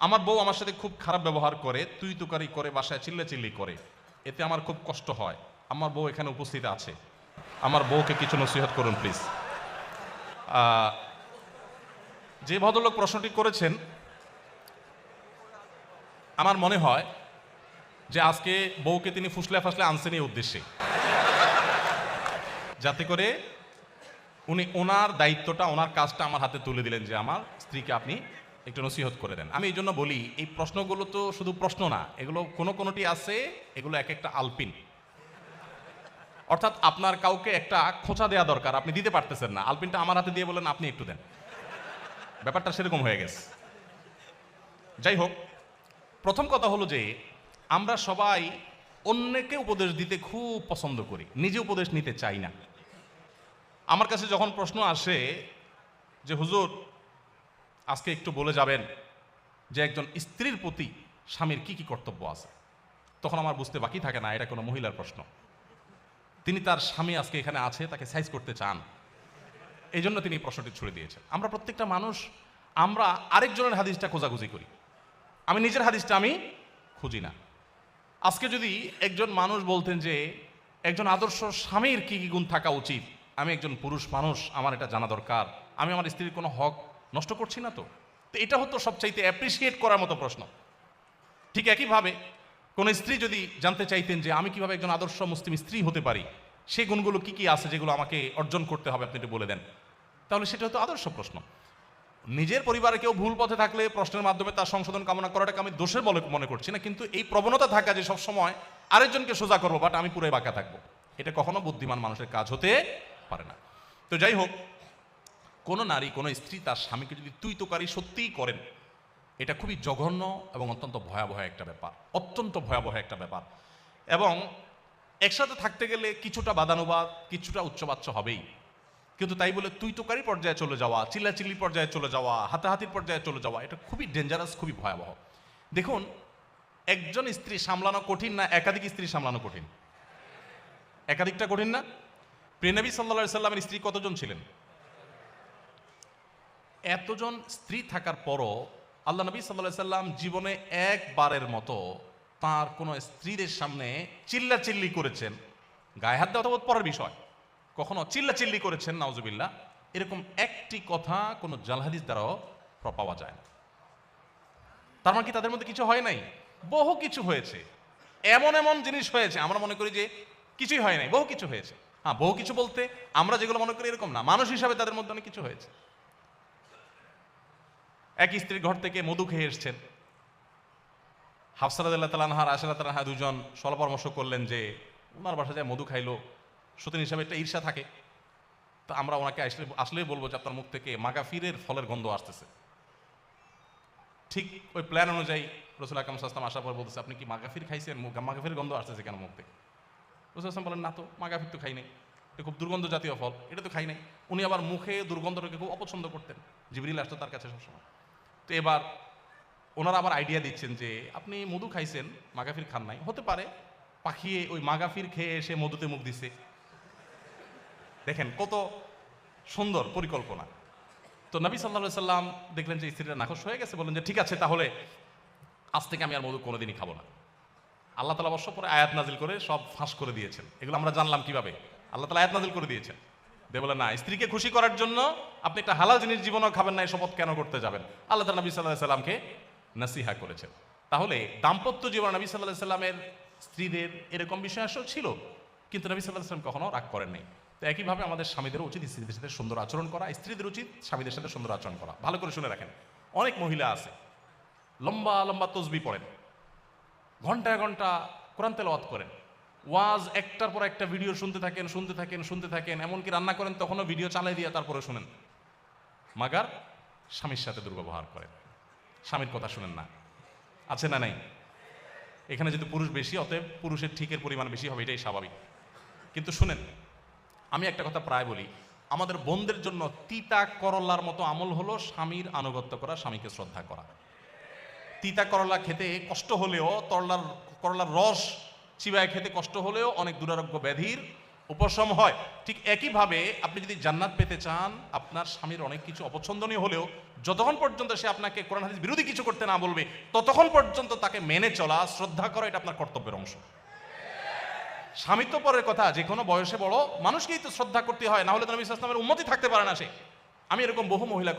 আমার বউ আমার সাথে খুব খারাপ ব্যবহার করে, তুই তুকারি করে, বাসায় চিল্লা চিল্লি করে। এতে আমার খুব কষ্ট হয়। আমার বউ এখানে উপস্থিত আছে। আমার বউকে কিছু নসিহত করুন, প্লিজ। যে ভদ্রলোক প্রশ্নটি করেছেন, আমার মনে হয় যে আজকে বউকে তিনি ফুসলে ফাসলে আনছেন এই উদ্দেশ্যে। যাতে করে উনি ওনার দায়িত্বটা, ওনার কাজটা আমার হাতে তুলে দিলেন যে আমার স্ত্রীকে আপনি একটু নসিহত করে দেন। আমি এই জন্য বলি, এই প্রশ্নগুলো তো শুধু প্রশ্ন না, এগুলো কোনো কোনোটি আছে, এগুলো এক একটা আলপিন। অর্থাৎ আপনার কাউকে একটা খোঁচা দেওয়া দরকার, আপনি দিতে পারতেছেন না। আলপিনটা আমার হাতে দিয়ে বলেন, আপনি একটু দেন। ব্যাপারটা সেরকম হয়ে গেছে। যাই হোক, প্রথম কথা হলো যে, আমরা সবাই অন্যকে উপদেশ দিতে খুব পছন্দ করি, নিজে উপদেশ নিতে চাই না। আমার কাছে যখন প্রশ্ন আসে যে, হুজুর আজকে একটু বলে যাবেন যে একজন স্ত্রীর প্রতি স্বামীর কি কি কর্তব্য আছে? তখন আমার বুঝতে বাকি থাকে না, এটা কোনো মহিলার প্রশ্ন। তিনি তার স্বামী আজকে এখানে আছে, তাকে সাইজ করতে চান। এই জন্য তিনি প্রশ্নটি ছুড়ে দিয়েছেন। আমরা প্রত্যেকটা মানুষ, আমরা আরেকজনের হাদিসটা খোঁজাখুঁজি করি। আমি নিজের হাদিসটা আমি খুঁজি না। আজকে যদি একজন মানুষ বলতেন যে, একজন আদর্শ স্বামীর কি কি গুণ থাকা উচিত? আমি একজন পুরুষ মানুষ, আমার এটা জানা দরকার। আমি আমার স্ত্রীর কোনো হক নষ্ট করছি না তো? তো এটা হতো সবচাইতে অ্যাপ্রিসিয়েট করার মতো প্রশ্ন। ঠিক একইভাবে কোনো স্ত্রী যদি জানতে চাইতেন যে আমি কীভাবে একজন আদর্শ মুসলিম স্ত্রী হতে পারি সেই গুণগুলো কি কি আছে যেগুলো আমাকে অর্জন করতে হবে, আপনি একটু বলে দেন। তাহলে সেটা হতো আদর্শ প্রশ্ন। নিজের পরিবারে কেউ ভুল পথে থাকলে প্রশ্নের মাধ্যমে তার সংশোধন কামনা করাটাকে আমি দোষের বলে মনে করছি না, কিন্তু এই প্রবণতা থাকা যে সব সময় আরেকজনকে সোজা করব বাট আমি পুরো বাঁকা থাকব, এটা কখনো বুদ্ধিমান মানুষের কাজ হতে পারে না। তো যাই হোক কোনো নারী, কোনো স্ত্রী তার স্বামীকে যদি তুই তোকারি সত্যিই করেন, এটা খুবই জঘন্য এবং অত্যন্ত ভয়াবহ একটা ব্যাপার, অত্যন্ত ভয়াবহ একটা ব্যাপার। এবং একসাথে থাকতে গেলে কিছুটা বাদানুবাদ, কিছুটা উচ্চবাচ্য হবেই। কিন্তু তাই বলে তুই তোকারি পর্যায়ে চলে যাওয়া, চিল্লাচিল্লি পর্যায়ে চলে যাওয়া, হাতাহাতির পর্যায়ে চলে যাওয়া, এটা খুবই ডেঞ্জারাস খুবই ভয়াবহ। দেখুন, একজন স্ত্রী সামলানো কঠিন না একাধিক স্ত্রী সামলানো কঠিন? একাধিকটা কঠিন না? প্রেনবী সাল্লা সাল্লামের স্ত্রী কতজন ছিলেন? এতজন স্ত্রী থাকার পরও আল্লাহ নবী সাল্লাহ সাল্লাম জীবনে একবারের মতো তার কোনো স্ত্রীদের সামনে চিল্লা চিল্লি করেছেন। গায়ে হাত দেওয়া পরের বিষয়। কখনো চিল্লা চিল্লি করেছেন, নাউজুবিল্লাহ। এরকম একটি কথা কোনো জালহাদিস দ্বারাও পাওয়া যায় না। তার মানে কি তাদের মধ্যে কিছু হয় নাই? বহু কিছু হয়েছে। এমন এমন জিনিস হয়েছে, আমরা মনে করি যে কিছুই হয় নাই, বহু কিছু হয়েছে। হ্যাঁ বহু কিছু বলতে আমরা যেগুলো মনে করি এরকম না। মানুষ হিসাবে তাদের মধ্যে অনেক কিছু হয়েছে। এক স্ত্রীর ঘর থেকে মধু খেয়ে এসছেন। হাফসারাদ তালানহার আশারাত তালানহা দুজন সল পরামর্শ করলেন যে ওনার বাসা যায় মধু খাইলো। সতীন হিসাবে একটা ঈর্ষা থাকে। তো আমরা ওনাকে আসলে, আসলেই বলব যে আপনার মুখ থেকে মাগাফিরের ফলের গন্ধ আসতেছে। ঠিক ওই প্ল্যান অনুযায়ী রসুল আকাম সাস্তাম আসার পর বলতেছে, আপনি কি মাগাফির খাইছেন? মাগাফির গন্ধ আসতেছে কেন মুখ থেকে? রসুল আসলাম বলেন না তো, মাগাফির তো খাই নাই। এটা খুব দুর্গন্ধ জাতীয় ফল। এটা তো খাই নাই। উনি আবার মুখে দুর্গন্ধটাকে খুব অপছন্দ করতেন। জিবরিল আসতো তার কাছে সবসময়। তো এবার ওনারা আবার আইডিয়া দিচ্ছেন যে, আপনি মধু খাইছেন, মাগাফির খান নাই। হতে পারে পাখিয়ে ওই মাগাফির খেয়ে এসে মধুতে মুখ দিছে। দেখেন কত সুন্দর পরিকল্পনা। তো নবী সাল্লা সাল্লাম দেখলেন যে স্ত্রীরা নাকশ হয়ে গেছে, বললেন যে, ঠিক আছে, তাহলে আজ থেকে আমি আর মধু কোনোদিনই খাব না। আল্লাহ তালা অবশ্য পরে আয়াত নাজিল করে সব ফাঁস করে দিয়েছেন। এগুলো আমরা জানলাম কীভাবে? আল্লাহ তালা আয়াত নাজিল করে দিয়েছেন। দে বলে, না, স্ত্রীকে খুশি করার জন্য আপনি একটা হালাল জিনিস জীবনও খাবেন না, এই শপথ কেন করতে যাবেন? আল্লাহ নবী সাল্লাহ সাল্লামকে নাসিহা করেছেন। তাহলে দাম্পত্য জীবন নবী সাল্লাহ সাল্লামের স্ত্রীদের এরকম বিষয় আসলে ছিল, কিন্তু নবী সাল্লাহ সাল্লাম কখনো রাগ করেন নাই। তো একইভাবে আমাদের স্বামীদের উচিত স্ত্রীদের সাথে সুন্দর আচরণ করা, স্ত্রীদের উচিত স্বামীদের সাথে সুন্দর আচরণ করা। ভালো করে শুনে রাখেন, অনেক মহিলা আছে, লম্বা লম্বা তসবি পড়েন, ঘন্টায় ঘণ্টা কোরআন তেলাওয়াত করেন ওয়াজ একটার পর একটা ভিডিও শুনতে থাকেন শুনতে থাকেন শুনতে থাকেন। এমনকি রান্না করেন, তখনও ভিডিও চালাই দিয়ে তারপরে শুনেন। মাগার, স্বামীর সাথে দুর্ব্যবহার করেন। স্বামীর কথা শুনেন না। আছে না নাই? এখানে যদি পুরুষ বেশি, অতএব পুরুষের ঠিকের পরিমাণ বেশি হবে, এটাই স্বাভাবিক। কিন্তু শুনেন, আমি একটা কথা প্রায় বলি, আমাদের বোনদের জন্য তিতা করলার মতো আমল হলো স্বামীর আনুগত্য করা, স্বামীকে শ্রদ্ধা করা। তিতা করলা খেতে কষ্ট হলেও তরলার, করলার রস চিবায় খেতে কষ্ট হলেও অনেক দুরারোগ্য ব্যাধির উপশম হয়। ঠিক একইভাবে আপনি যদি জান্নাত পেতে চান, আপনার স্বামীর অনেক কিছু অপছন্দনীয় হলেও যতক্ষণ পর্যন্ত সে আপনাকে কোরআন হাদিস বিরোধী কিছু করতে না বলবে, ততক্ষণ পর্যন্ত তাকে মেনে চলা, শ্রদ্ধা করা এটা আপনার কর্তব্যের অংশ। স্বামী তো পরের কথা, যে কোনো বয়সে বড় মানুষকেই তো শ্রদ্ধা করতে হয়, না হলে তো নবী ইসলামের উন্নতি থাকতে পারে না সে। আমি এরকম বহু মহিলা